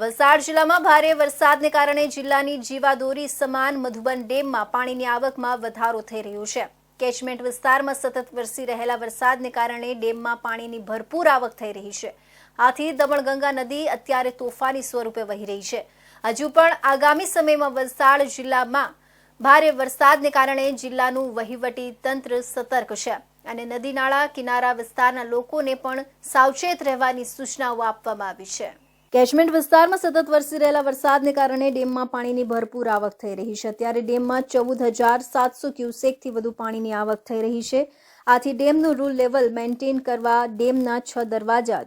વલસાડ જિલ્લામાં ભારે વરસાદને કારણે જિલ્લાની જીવાદોરી સમાન મધુબન ડેમમાં પાણીની આવકમાં વધારો થઈ રહ્યો છે. કેચમેન્ટ વિસ્તારમાં સતત વરસી રહેલા વરસાદને કારણે ડેમમાં પાણીની ભરપૂર આવક થઈ રહી છે. આથી દમણગંગા નદી અત્યારે તોફાની સ્વરૂપે વહી રહી છે. હજુ પણ આગામી સમયમાં વલસાડ જિલ્લામાં ભારે વરસાદને કારણે જિલ્લાનું વહીવટી તંત્ર સતર્ક છે અને નદી નાળા, કિનારા વિસ્તારના લોકોને પણ સાવચેત રહેવાની સૂચનાઓ આપવામાં આવી છે. કેચમેન્ટ વિસ્તારમાં સતત વરસી રહેલા વરસાદને કારણે ડેમમાં પાણીની ભરપૂર આવક થઈ રહી છે. ત્યારે ડેમમાં ચૌદ હજાર સાતસો ક્યુસેકથી વધુ પાણીની આવક થઈ રહી છે. આથી ડેમનું રૂલ લેવલ મેન્ટેન કરવા ડેમના છ દરવાજા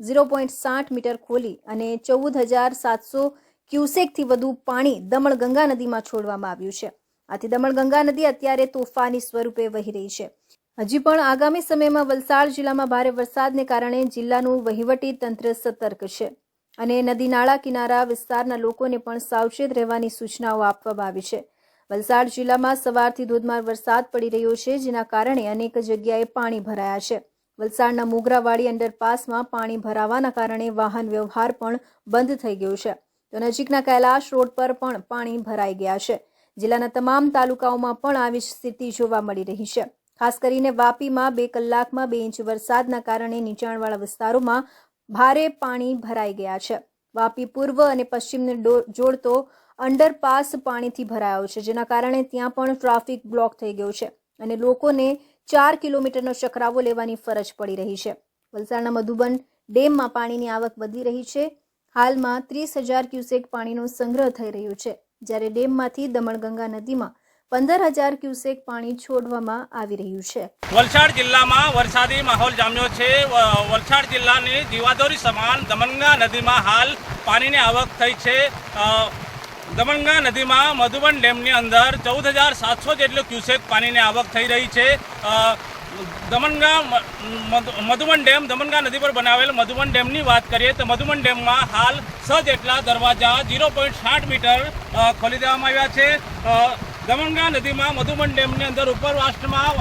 ઝીરો પોઈન્ટ સાઠ મીટર ખોલી અને ચૌદ હજાર સાતસો ક્યુસેકથી વધુ પાણી દમણગંગા નદીમાં છોડવામાં આવ્યું છે. આથી દમણગંગા નદી અત્યારે તોફાની સ્વરૂપે વહી રહી છે. હજી પણ આગામી સમયમાં વલસાડ જિલ્લામાં ભારે વરસાદને કારણે જિલ્લાનું વહીવટી તંત્ર સતર્ક છે. અને નદી નાળા કિનારા વિસ્તારના લોકોને પણ સાવચેત રહેવાની સૂચનાઓ આપવામાં આવી છે. વલસાડ જિલ્લામાં સવારથી ધોધમાર વરસાદ પડી રહ્યો છે, જેના કારણે અનેક જગ્યાએ પાણી ભરાયા છે. વલસાડના મોગરાવાડી અંડરપાસમાં પાણી ભરાવાના કારણે વાહન વ્યવહાર પણ બંધ થઈ ગયો છે. તો નજીકના કૈલાશ રોડ પર પણ પાણી ભરાઈ ગયા છે. જિલ્લાના તમામ તાલુકાઓમાં પણ આવી સ્થિતિ જોવા મળી રહી છે. ખાસ કરીને વાપીમાં બે કલાકમાં બે ઇંચ વરસાદના કારણે નીચાણવાળા વિસ્તારોમાં ભારે પાણી ભરાઈ ગયા છે. વાપી પૂર્વ અને પશ્ચિમને જોડતો અંડરપાસ પાણીથી ભરાયો છે, જેના કારણે ત્યાં પણ ટ્રાફિક બ્લોક થઈ ગયો છે અને લોકોને ચાર કિલોમીટરનો ચકરાવો લેવાની ફરજ પડી રહી છે. વલસાડના મધુબન ડેમમાં પાણીની આવક વધી રહી છે. હાલમાં ત્રીસ હજાર ક્યુસેક પાણીનો સંગ્રહ થઈ રહ્યો છે. જ્યારે ડેમમાંથી દમણગંગા નદીમાં પંદર હજાર ક્યુસેક પાણી છોડવામાં આવી રહ્યું છે. વલસાડ જિલ્લામાં વરસાદી માહોલ જામ્યો છે. વલસાડ જિલ્લાની જીવાદોરી સમાન દમણગા નદીમાં હાલ પાણીની આવક થઈ છે. દમણગા નદીમાં મધુબન ડેમની અંદર ચૌદ હજાર સાતસો જેટલો ક્યુસેક પાણીની આવક થઈ રહી છે. મધુ- મધુબન ડેમ દમણગા નદી પર બનાવેલ મધુબન ડેમની વાત કરીએ તો મધુબન ડેમમાં હાલ છ જેટલા દરવાજા ઝીરો પોઈન્ટ સાઠ મીટર ખોલી દેવામાં આવ્યા છે. અ, દમણગંગા નદીમાં મધુબન ડેમની અંદર ઉપરવાસમાં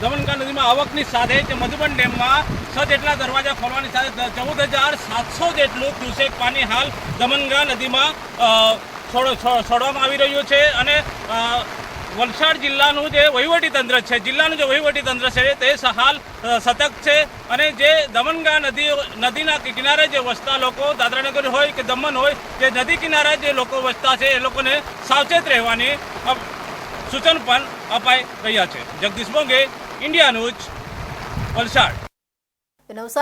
દમણગા નદીમાં આવકની સાથે જ મધુબન ડેમમાં છ જેટલા દરવાજા ખોલવાની સાથે ચૌદ હજાર સાતસો જેટલું ક્યુસેક પાણી હાલ દમણગા નદીમાં છોડવામાં આવી રહ્યું છે અને વલસાડ જિલ્લાનું જે વહીવટી તંત્ર છે, જિલ્લાનું જે વહીવટી તંત્ર છે, તે હાલ સતર્ક છે અને જે દમણગા નદી, નદીના કિનારે જે વસતા લોકો, દાદરાનગર હોય કે દમણ હોય, જે નદી કિનારે જે લોકો વસતા છે, એ લોકોને સાવચેત રહેવાની સૂચન પણ અપાઈ રહ્યા છે. Jagdish Monghe India news, Valsad.